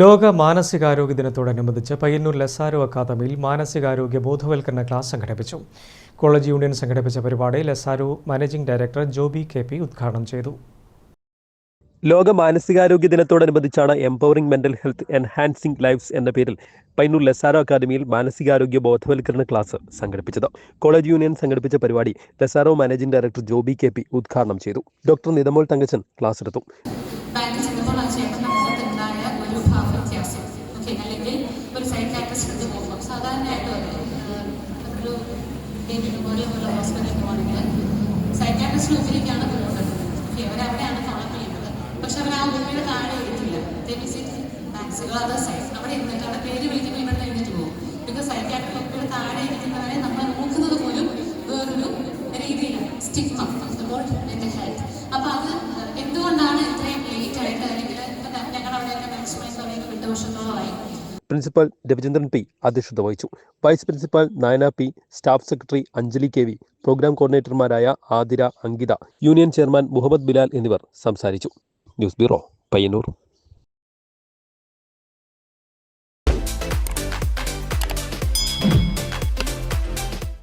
ലോക മാനസികാരോഗ്യ ദിനത്തോടനുബന്ധിച്ച് പയ്യന്നൂർ ലെസാരോ അക്കാദമിയിൽ മാനസികാരോഗ്യ ബോധവൽക്കരണ ക്ലാസ് സംഘടിപ്പിച്ചു. കോളേജ് യൂണിയൻ സംഘടിപ്പിച്ച പരിപാടി ലെസാരോ managing director Joby K P ഉദ്ഘാടനം ചെയ്തു. ലോക മാനസികാരോഗ്യ ദിനത്തോടനുബന്ധിച്ചാണ് empowering mental health enhancing lives എന്ന പേരിൽ പൈനൂർ ലെസാരോ അക്കാദമിയിൽ മാനസികാരോഗ്യ ബോധവൽക്കരണ ക്ലാസ് സംഘടിപ്പിച്ചത്. കോളേജ് യൂണിയൻ സംഘടിപ്പിച്ച പരിപാടി ലെസാരോ managing director Joby K P ഉദ്ഘാടനം ചെയ്തു. ഡോക്ടർ നിതമോൾ തങ്കച്ചൻ ക്ലാസ് എടുത്തു. ബാങ്കിൽ ചെന്നപ്പോൾ ആ ചേട്ടന്റെ മുഖത്തുണ്ടായ ഒരു ഭാവ വ്യത്യാസം. ഓക്കെ അല്ലെങ്കിൽ ഒരു സൈക്കാട്രിസ്റ്റ് എടുത്ത് പോകുമ്പോൾ. സാധാരണയായിട്ട് ഒരു ഒരു പോലെ ഒരു ഹോസ്പിറ്റലിൽ പോകണമെങ്കിൽ സൈക്കാട്രിസ്റ്റ് ഉപരിക്കാണ് പോകുന്നത് ഓക്കെ അവരവിടെയാണ് ഫോളോ ചെയ്യുന്നത് പക്ഷെ അവർ ആ ഭൂമിയുടെ താഴെ എഴുതില്ല അവിടെ ഇരുന്നിട്ട് അവിടെ പേര് വിളിക്കുമ്പോൾ ഇവിടെ എഴുന്നിട്ട് പോകും. ബിക്കോസ് സൈക്കാട്രി ഒപ്പിയുടെ താഴെ ഇരിക്കുന്നവരെ നമ്മൾ നോക്കുന്നത് പോലും വേറൊരു രീതിയിലാണ്. സ്റ്റിഗ്മ മെന്റൽ ഹെൽത്ത് അപ്പൊ അത് പ്രിൻസിപ്പൽ രവിചന്ദ്രൻ പി അധ്യക്ഷത വഹിച്ചു. Vice principal Nayana P staff secretary Anjali K V program കോർഡിനേറ്റർമാരായ Athira Ankitha union chairman Muhammad Bilal എന്നിവർ സംസാരിച്ചു. News bureau Payyanur.